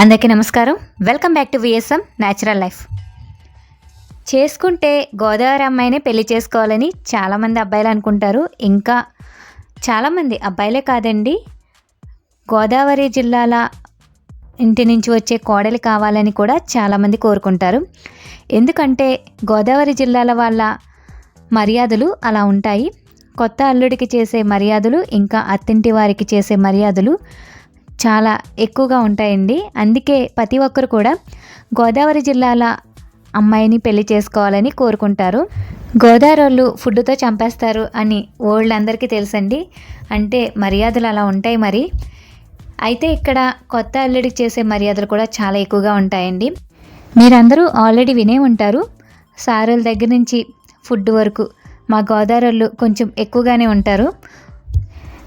అందరికీ నమస్కారం. Welcome back to VSM natural life చేసుకుంటే గోదావరి అమ్మాయినే పెళ్ళి చేసుకోవాలని చాలామంది అబ్బాయిలు అనుకుంటారు. ఇంకా చాలామంది అబ్బాయిలే కాదండి. గోదావరి జిల్లాల ఇంటి నుంచి వచ్చే కోడలి కావాలని కూడా చాలామంది కోరుకుంటారు. ఎందుకంటే గోదావరి జిల్లాల వాళ్ళ మర్యాదలు అలా ఉంటాయి. కొత్త అల్లుడికి చేసే మర్యాదలు ఇంకా అత్తింటి వారికి చేసే మర్యాదలు చాలా ఎక్కువగా ఉంటాయండి. అందుకే ప్రతి ఒక్కరు కూడా గోదావరి జిల్లాల అమ్మాయిని పెళ్ళి చేసుకోవాలని కోరుకుంటారు. గోదావరి వాళ్ళు ఫుడ్తో చంపేస్తారు అని ఓల్డ్ అందరికీ తెలుసండి. అంటే మర్యాదలు అలా ఉంటాయి మరి. అయితే ఇక్కడ కొత్త అల్లుడికి చేసే మర్యాదలు కూడా చాలా ఎక్కువగా ఉంటాయండి. మీరందరూ ఆల్రెడీ వినే ఉంటారు. సారుల దగ్గర నుంచి ఫుడ్ వరకు మా గోదావరి వాళ్ళు కొంచెం ఎక్కువగానే ఉంటారు.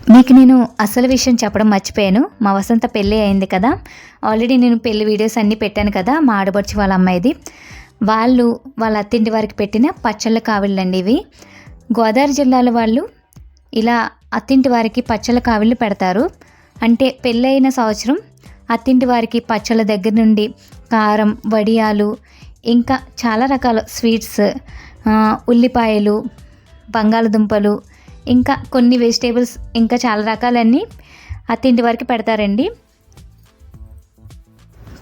మీకు నేను అసలు విషయం చెప్పడం మర్చిపోయాను. మా వసంత పెళ్ళి అయింది కదా. ఆల్రెడీ నేను పెళ్ళి వీడియోస్ అన్నీ పెట్టాను కదా మా ఆడబడిచి వాళ్ళ అమ్మాయిది. వాళ్ళు వాళ్ళ అత్తింటి వారికి పెట్టిన పచ్చళ్ళ కావిళ్ళండి ఇవి. గోదావరి జిల్లాలో వాళ్ళు ఇలా అత్తింటి వారికి పచ్చళ్ళ కావిళ్ళు పెడతారు. అంటే పెళ్ళైన సంవత్సరం అత్తింటి వారికి పచ్చళ్ళ దగ్గర నుండి కారం వడియాలు ఇంకా చాలా రకాల స్వీట్స్ ఉల్లిపాయలు బంగాళదుంపలు ఇంకా కొన్ని వెజిటేబుల్స్ ఇంకా చాలా రకాలన్నీ అత్తింటి వారికి పెడతారండి.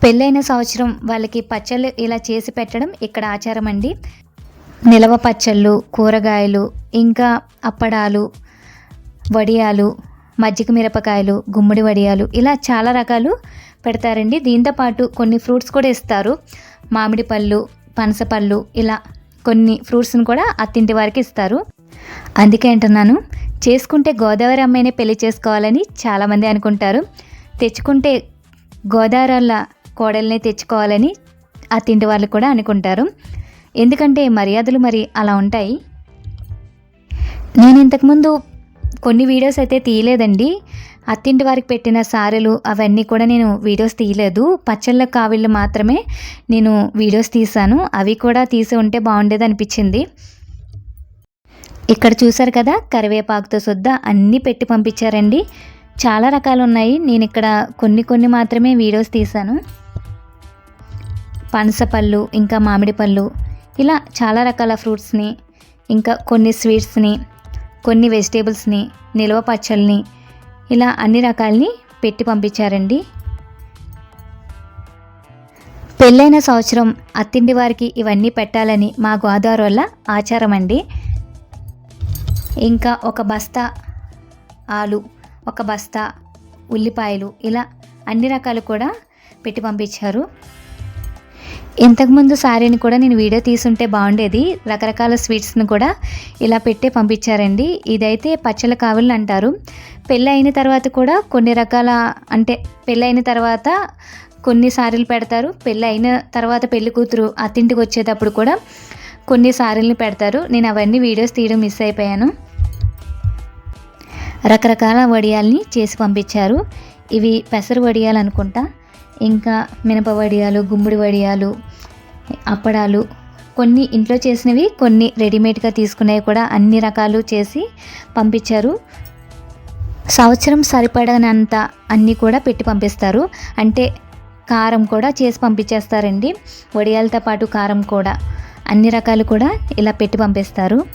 పెళ్ళైన సంవత్సరం వాళ్ళకి పచ్చళ్ళు ఇలా చేసి పెట్టడం ఇక్కడ ఆచారం అండి నిలవ పచ్చళ్ళు కూరగాయలు ఇంకా అప్పడాలు వడియాలు మజ్జిగ మిరపకాయలు గుమ్మడి వడియాలు ఇలా చాలా రకాలు పెడతారండి. దీంతోపాటు కొన్ని ఫ్రూట్స్ కూడా ఇస్తారు. మామిడి పళ్ళు పనసపళ్ళు ఇలా కొన్ని ఫ్రూట్స్ని కూడా అత్తింటి వారికి ఇస్తారు. అందుకే అంటున్నాను చేసుకుంటే గోదావరి అమ్మాయినే పెళ్ళి చేసుకోవాలని చాలామంది అనుకుంటారు. తెచ్చుకుంటే గోదావరి వాళ్ళ కోడల్ని తెచ్చుకోవాలని ఆ తిండి వాళ్ళు కూడా అనుకుంటారు. ఎందుకంటే మర్యాదలు మరి అలా ఉంటాయి. నేను ఇంతకుముందు కొన్ని వీడియోస్ అయితే తీయలేదండి. అత్తింటి వారికి పెట్టిన సారెలు అవన్నీ కూడా నేను వీడియోస్ తీయలేదు. పచ్చళ్ళ కావిళ్ళు మాత్రమే నేను వీడియోస్ తీశాను. అవి కూడా తీసి ఉంటే బాగుండేది అనిపించింది. ఇక్కడ చూసారు కదా కరివేపాకుతో సుద్దా అన్నీ పెట్టి పంపించారండి. చాలా రకాలు ఉన్నాయి నేను ఇక్కడ కొన్ని కొన్ని మాత్రమే వీడియోస్ తీశాను. పనసపళ్ళు ఇంకా మామిడి పళ్ళు ఇలా చాలా రకాల ఫ్రూట్స్ని ఇంకా కొన్ని స్వీట్స్ని కొన్ని వెజిటేబుల్స్ని నిల్వ పచ్చళ్ళని ఇలా అన్ని రకాలని పెట్టి పంపించారండి. పెళ్ళైన సంవత్సరం అత్తింటి వారికి ఇవన్నీ పెట్టాలని మా గోదావరి వల్ల ఆచారం అండి ఇంకా ఒక బస్తా ఆలు ఒక బస్తా ఉల్లిపాయలు ఇలా అన్ని రకాలు కూడా పెట్టి పంపించారు. ఇంతకుముందు సారీని కూడా నేను వీడియో తీసుంటే బాగుండేది. రకరకాల స్వీట్స్ని కూడా ఇలా పెట్టే పంపించారండి. ఇదైతే పచ్చల కావులు అంటారు. పెళ్ళి అయిన తర్వాత కూడా కొన్ని రకాల అంటే పెళ్ళి అయిన తర్వాత కొన్ని సారీలు పెడతారు. పెళ్ళి అయిన తర్వాత పెళ్ళి కూతురు అత్తింటికి వచ్చేటప్పుడు కూడా కొన్ని సారీలను పెడతారు. నేను అవన్నీ వీడియోస్ తీయడం మిస్ అయిపోయాను. రకరకాల వడియాల్ని చేసి పంపించారు. ఇవి పెసరు వడియాలు అనుకుంటా. ఇంకా మినప వడియాలు గుమ్మడి వడియాలు అప్పడాలు కొన్ని ఇంట్లో చేసినవి కొన్ని రెడీమేడ్గా తీసుకునేవి కూడా అన్ని రకాలు చేసి పంపించారు. సంవత్సరం సరిపడనంత అన్నీ కూడా పెట్టి పంపిస్తారు. అంటే కారం కూడా చేసి పంపించేస్తారండి. వడియాలతో పాటు కారం కూడా అన్ని రకాలు కూడా ఇలా పెట్టి పంపిస్తారు.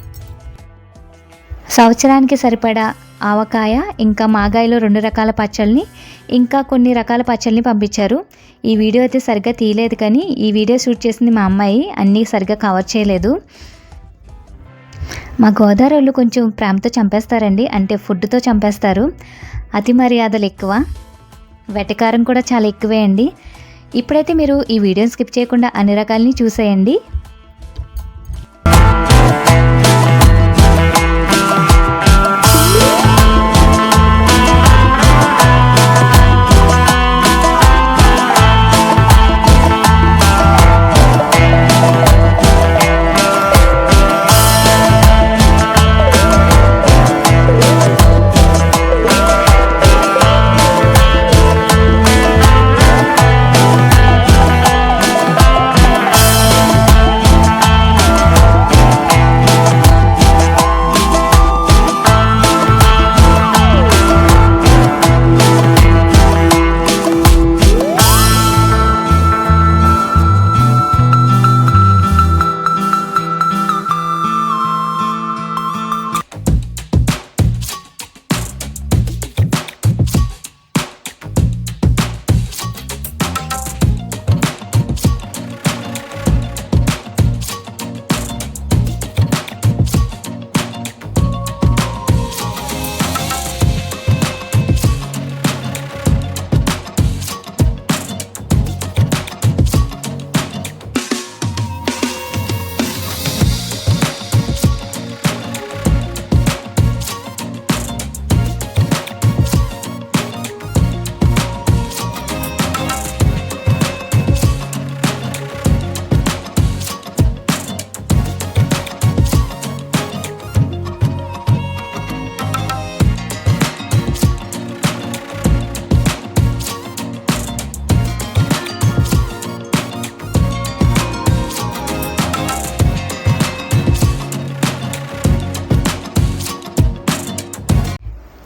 సంవత్సరానికి సరిపడా ఆవకాయ ఇంకా మాగాయలో రెండు రకాల పచ్చళ్ళని ఇంకా కొన్ని రకాల పచ్చళ్ళని పంపించారు. ఈ వీడియో అయితే సరిగ్గా తీయలేదు కానీ ఈ వీడియో షూట్ చేసింది మా అమ్మాయి. అన్నీ సరిగ్గా కవర్ చేయలేదు. మా గోదావరి వాళ్ళు కొంచెం ప్రేమతో చంపేస్తారండి. అంటే ఫుడ్తో చంపేస్తారు. అతి మర్యాదలు ఎక్కువ. వెటకారం కూడా చాలా ఎక్కువే అండి. ఇప్పుడైతే మీరు ఈ వీడియోని స్కిప్ చేయకుండా అన్ని రకాలని చూసేయండి.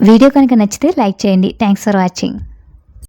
వీడియో కనుక నచ్చితే లైక్ చేయండి. Thanks for watching